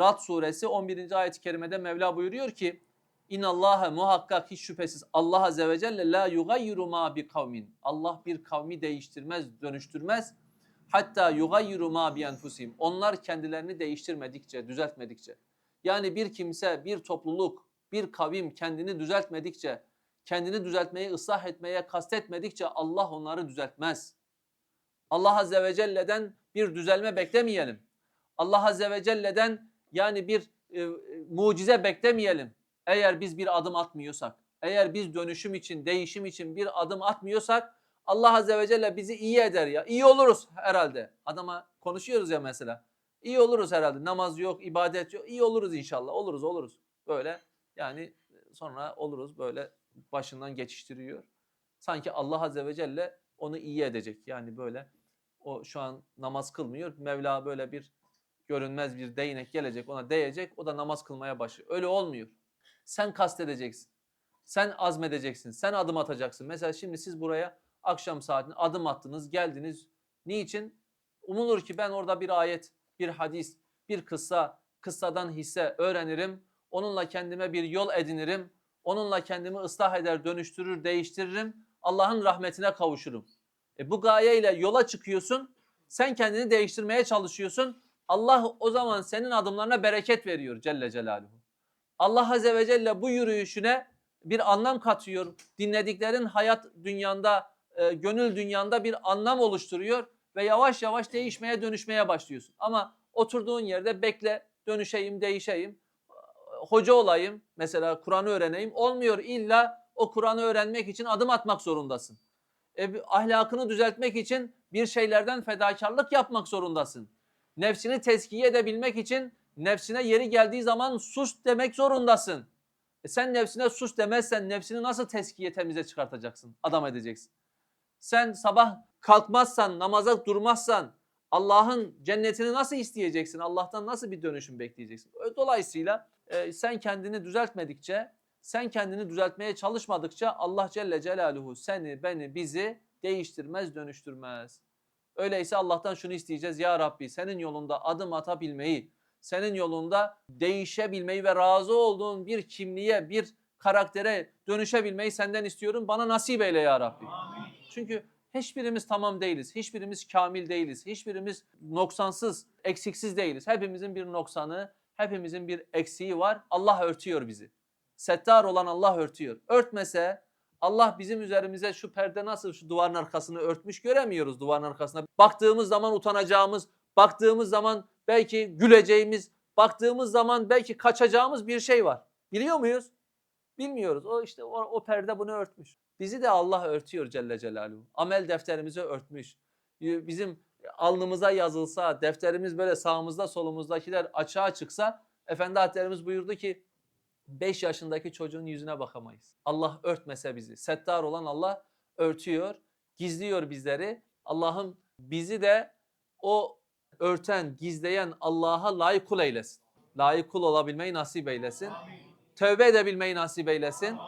Rad suresi 11. ayet-i kerimede Mevla buyuruyor ki İnnallâhe muhakkak hiç şüphesiz Allah azze ve celle la yugayyiru ma bi kavmin. Allah bir kavmi değiştirmez, dönüştürmez. Hatta yugayyiru ma bi enfusihim. Onlar kendilerini değiştirmedikçe, düzeltmedikçe. Yani bir kimse, bir topluluk, bir kavim kendini düzeltmedikçe, kendini düzeltmeyi, ıslah etmeye kastetmedikçe Allah onları düzeltmez. Allah Azze ve Celle'den bir düzelme beklemeyelim. Allah Azze ve Celle'den yani bir e, mucize beklemeyelim. Eğer biz bir adım atmıyorsak, eğer biz dönüşüm için, değişim için bir adım atmıyorsak Allah Azze ve Celle bizi iyi eder ya. İyi oluruz herhalde. Adama konuşuyoruz ya mesela. İyi oluruz herhalde. Namaz yok, ibadet yok. İyi oluruz inşallah. Oluruz, oluruz. Böyle yani sonra oluruz böyle başından geçiştiriyor. Sanki Allah Azze ve Celle onu iyi edecek. Yani böyle o şu an namaz kılmıyor. Mevla böyle bir görünmez bir değnek gelecek ona değecek. O da namaz kılmaya başlıyor. Öyle olmuyor. Sen kastedeceksin. Sen azmedeceksin. Sen adım atacaksın. Mesela şimdi siz buraya akşam saatinde adım attınız, geldiniz. Niçin? Umulur ki ben orada bir ayet, bir hadis, bir kıssa, kıssadan hisse öğrenirim. Onunla kendime bir yol edinirim. Onunla kendimi ıslah eder, dönüştürür, değiştiririm. Allah'ın rahmetine kavuşurum. E bu gayeyle yola çıkıyorsun. Sen kendini değiştirmeye çalışıyorsun. Allah o zaman senin adımlarına bereket veriyor Celle Celaluhu. Allah Azze ve Celle bu yürüyüşüne bir anlam katıyor. Dinlediklerin hayat dünyanda, e, gönül dünyanda bir anlam oluşturuyor ve yavaş yavaş değişmeye, dönüşmeye başlıyorsun. Ama oturduğun yerde bekle, dönüşeyim, değişeyim, hoca olayım, mesela Kur'an'ı öğreneyim. Olmuyor illa o Kur'an'ı öğrenmek için adım atmak zorundasın. E, ahlakını düzeltmek için bir şeylerden fedakarlık yapmak zorundasın. Nefsini teskiye edebilmek için nefsine yeri geldiği zaman sus demek zorundasın. E sen nefsine sus demezsen nefsini nasıl teskiye temize çıkartacaksın, adam edeceksin? Sen sabah kalkmazsan, namaza durmazsan Allah'ın cennetini nasıl isteyeceksin? Allah'tan nasıl bir dönüşüm bekleyeceksin? Dolayısıyla e, sen kendini düzeltmedikçe, sen kendini düzeltmeye çalışmadıkça Allah Celle Celaluhu seni, beni, bizi değiştirmez, dönüştürmez. Öyleyse Allah'tan şunu isteyeceğiz. Ya Rabbi senin yolunda adım atabilmeyi, senin yolunda değişebilmeyi ve razı olduğun bir kimliğe, bir karaktere dönüşebilmeyi senden istiyorum. Bana nasip eyle ya Rabbi. Çünkü hiçbirimiz tamam değiliz. Hiçbirimiz kamil değiliz. Hiçbirimiz noksansız, eksiksiz değiliz. Hepimizin bir noksanı, hepimizin bir eksiği var. Allah örtüyor bizi. Settar olan Allah örtüyor. Örtmese Allah bizim üzerimize şu perde nasıl şu duvarın arkasını örtmüş göremiyoruz duvarın arkasına. Baktığımız zaman utanacağımız, baktığımız zaman belki güleceğimiz, baktığımız zaman belki kaçacağımız bir şey var. Biliyor muyuz? Bilmiyoruz. O işte o, o perde bunu örtmüş. Bizi de Allah örtüyor Celle Celaluhu. Amel defterimizi örtmüş. Bizim alnımıza yazılsa, defterimiz böyle sağımızda solumuzdakiler açığa çıksa Efendi Hazretlerimiz buyurdu ki 5 yaşındaki çocuğun yüzüne bakamayız. Allah örtmese bizi. Settar olan Allah örtüyor, gizliyor bizleri. Allah'ım bizi de o örten, gizleyen Allah'a layık kul eylesin. Layık kul olabilmeyi nasip eylesin. Tövbe edebilmeyi nasip eylesin.